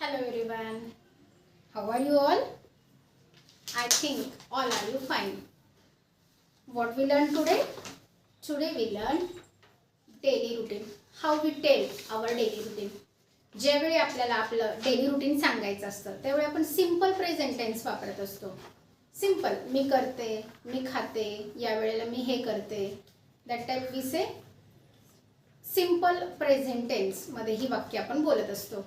Hello everyone. How are you all? I think all are you fine. What we learn today? Today we learn daily routine. How we tell our daily routine. ज्यावेळी आपल्याला आपलं daily routine सांगायचं असतं त्यावेळी आपण simple present tense वापरत असतो simple मी करते मी खाते या वेळेला मी हे करते that type we say simple present टेन्समध्ये ही वाक्य आपण बोलत असतो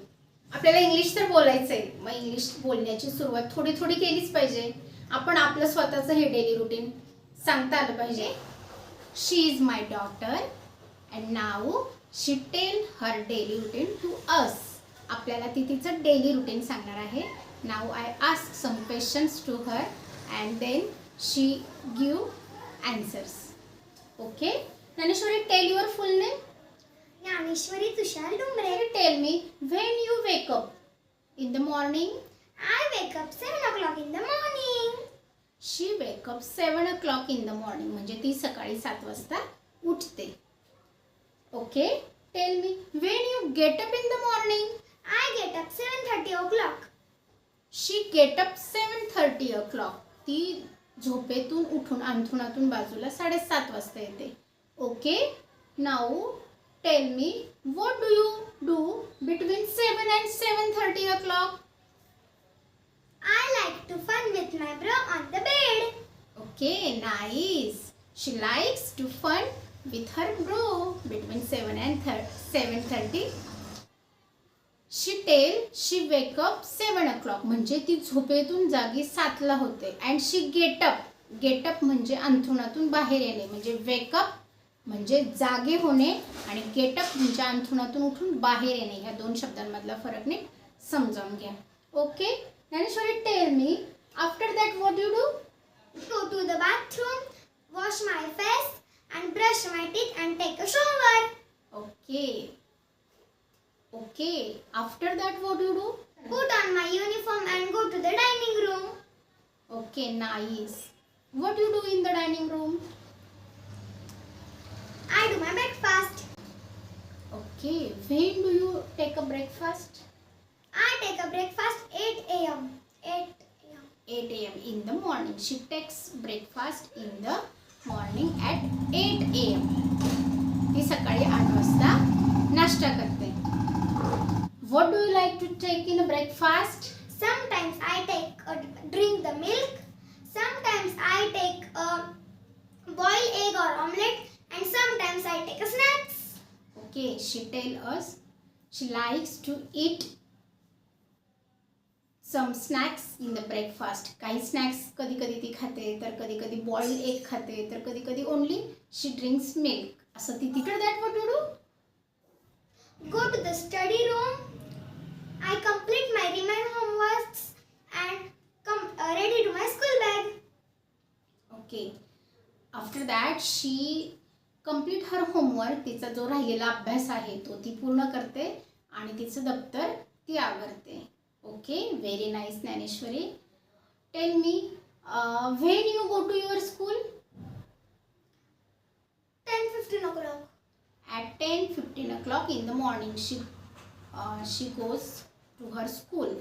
आपल्याला इंग्लिश तर बोलायचं आहे मग इंग्लिश बोलण्याची सुरुवात थोडी थोडी केलीच पाहिजे. आपण आपलं स्वतःचं हे डेली रुटीन सांगता आलं पाहिजे. She is my daughter and now she tell her daily routine to us आपल्याला ती तिचं डेली रुटीन सांगणार आहे. Now I ask some questions to her and then she give answers okay Dnyaneshwari tell your full name Dnyaneshwari Tushar Dumbre. Tell me when you wake up in the morning I wake up 7 o'clock in the morning. She wake up seven o'clock in the morning म्हणजे ती सकाळी सात वाजता उठते. Okay tell me when you get up in the morning I get up 7:30 o'clock. She get up seven thirty o'clock ती झोपेतून उठून अंथरुणातून बाजूला साडेसात वाजता येते. Okay now tell me what do you do between seven and seven thirty o'clock I like to fun with my bro on the bed. Okay, nice. She likes to fun with her bro between 7 and 7.30. She tell she wake up 7 o'clock म्हणजे ती झोपेतून जागी सातला होते and she get up get up म्हणजे अंथरुणातून बाहेर येणे म्हणजे वेकअप म्हणजे जागे होणे आणि गेटअप तुमच्या अंथरुणातून उठून बाहेर येणे ह्या दोन शब्दांमधला फरक नाही समजावून घ्या. Okay? Dnyaneshwari tell me after that what you do go to the bathroom wash my face and brush my teeth and take a shower okay okay after that what you do put on my uniform and go to the dining room okay nice what you do in the dining room Okay. When do you take a breakfast? I take a breakfast 8 a.m. 8 a.m. 8 a.m. in the morning. She takes breakfast in the morning at 8 a.m. ती सकाळी आठ वाजता नाश्ता करते What do you like to take in a breakfast? Sometimes I take a drink the milk. Sometimes I take a boiled egg or omelette, and sometimes I take a snacks. Okay, she tell us she likes to eat some snacks in the breakfast काही snacks कधी कधी ती खाते तर कधी कधी boiled egg खाते तर कधी कधी ओनली शी ड्रिंक्स मिल्क असं ती तिकडे that what you do Go to the study room. I complete my remaining homeworks and come uh, ready to my school bag. Okay after that she complete her homework तिचा जो राहिलेला अभ्यास आहे तो ती पूर्ण करते आणि तिचं दप्तर ती आवरते. Okay very nice Dnyaneshwari. Tell me when you go to your school 10 15 o'clock. at 10 15 o'clock in the morning she uh, she goes to her school.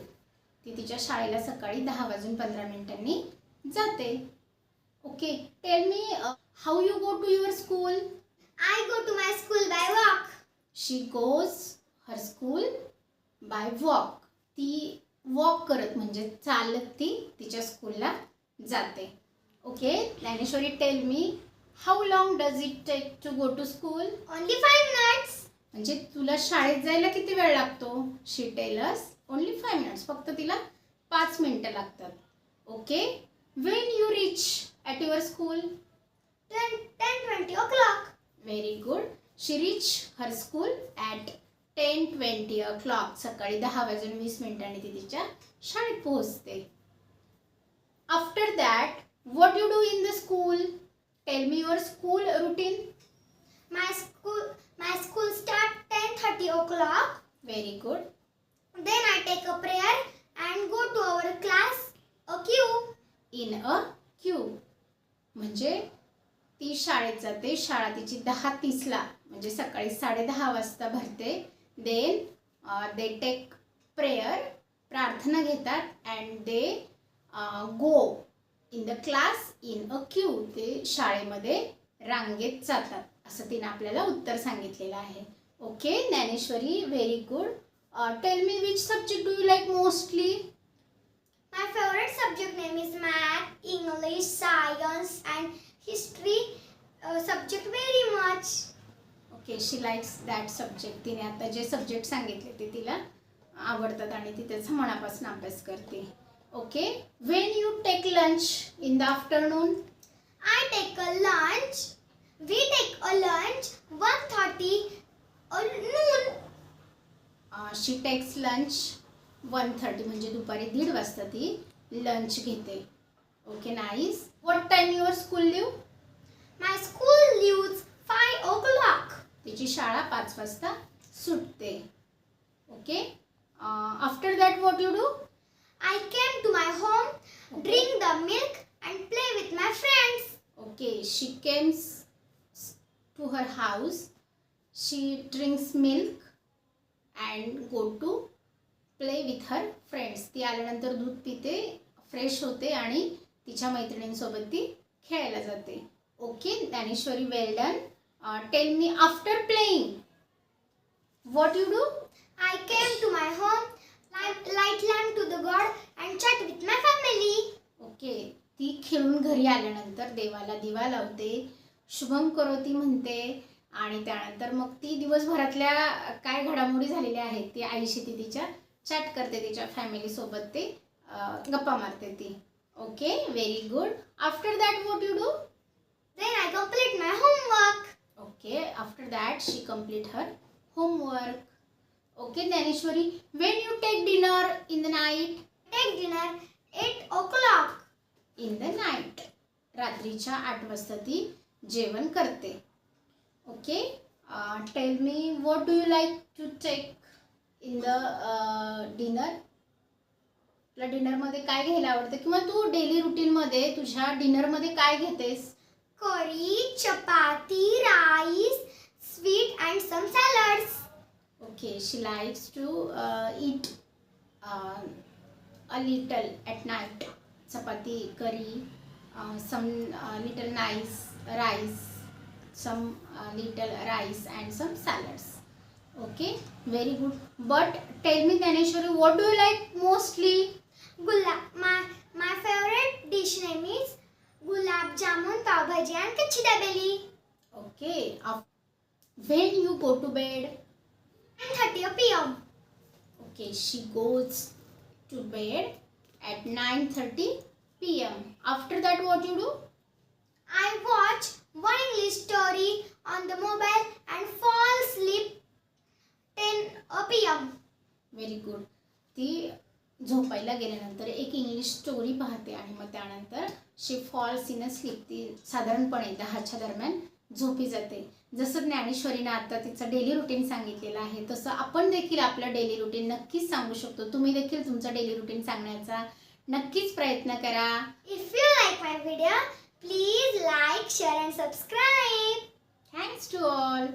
ती तिच्या शाळेला सकाळी दहा वाजून पंधरा मिनिटांनी जाते. Okay tell me how you go to your school I go to my school by walk. She goes her school by walk ती वॉक करत म्हणजे चालत ती तिच्या स्कूलला जाते. Okay Dnyaneshwari tell me how long does it take to go to school Only 5 minutes. म्हणजे तुला शाळेत जायला किती वेळ लागतो? She tellers only five minutes फक्त तिला पाच मिनटं लागतात. Okay when you reach at your school 10 10 20 o'clock. Very good she reach her school at ten twenty o'clock सकाळी दहा वाजून वीस मिनिटांनी ती तिच्या शाळेत पोहोचते. After that what you do in the school tell me your school routine My school my school start 10:30 o'clock. Very good Then I take a prayer and go to our class. A queue. In a queue म्हणजे ती शाळेत जाते शाळा तिची दहा तीसला म्हणजे सकाळी साडेदहा वाजता भरते. देन दे टेक प्रेयर प्रार्थना घेतात and they go in the class in a queue ते शाळेमध्ये रांगेत जातात. असं तिने आपल्याला उत्तर सांगितलेलं आहे. Okay Dnyaneshwari very good tell me which subject do you like mostly my favourite subject name is math English science and history subject very much. Okay she likes that subject तिने आता जे सब्जेक्ट सांगितले ते तिला आवडतात आणि ती त्याचा मनापासून अभ्यास करते. Okay when you take lunch in the afternoon I take a lunch. We take a lunch 1:30 uh, noon. She takes lunch one thirty म्हणजे दुपारी दीड वाजता ती लंच घेते. Okay nice what time your school leave my school leave five o'clock तिची शाळा पाच वाजता सुटते. Okay after that what you do I can to my home drink the milk and play with my friends okay she comes to her house she drinks milk and go to play with her friends ती आल्यानंतर दूध पिते fresh होते आणि तिच्या मैत्रिणींसोबत ती खेळायला जाते. Okay Dnyaneshwari well done tell me after playing what you do I came to my home, light, light lamp to the God, and chat with my family. Okay ती खेळून घरी आल्यानंतर देवाला दिवा लावते शुभम करोती म्हणते आणि त्यानंतर मग ती दिवसभरातल्या काय घडामोडी झालेल्या आहेत ती आईशी ती तिच्या चॅट करते तिच्या फॅमिलीसोबत ते गप्पा मारते ती. Okay very good after that what you do Then I complete my homework. Okay after that she complete her homework okay Dnyaneshwari when you take dinner in the night Take dinner 8 o'clock. In the night रात्रीच्या आठ वाजता ती जेवण करते. Okay tell me what do you like to take in the dinner तुला डिनरमध्ये काय घ्यायला आवडतं? किंवा तू डेली रुटीनमध्ये तुझ्या डिनरमध्ये काय घेतेस? curry, chapati, rice, sweet and some salads. Okay, she likes to uh, eat uh, a little at night. Chapati, curry, uh, some uh, little nice rice, some uh, little rice and some salads. Okay, very good. But tell me Dhaneshwari, what do you like mostly? Gulab. My, my favorite dish name is gulab jamun, pav bhaji and kachi dabeli. Okay. When you go to bed? 9.30 p.m. Okay. She goes to bed at 9.30 p.m. After that what you do? I watch one English story on the mobile and fall asleep 10 uh, p.m. Very good. The झोपायला गेल्यानंतर एक English story पाहते आणि मग त्यानंतर she falls in a sleep ती साधारणपणे दहाच्या दरम्यान झोपी जाते. जसं ज्ञानेश्वरीनं आता तिचं डेली रुटीन सांगितलेलं आहे तसं आपण देखील आपलं डेली रुटीन नक्कीच सांगू शकतो. तुम्ही देखील तुमचं डेली रुटीन सांगण्याचा नक्कीच प्रयत्न करा. If you like my video, please like, share, and subscribe. Thanks to all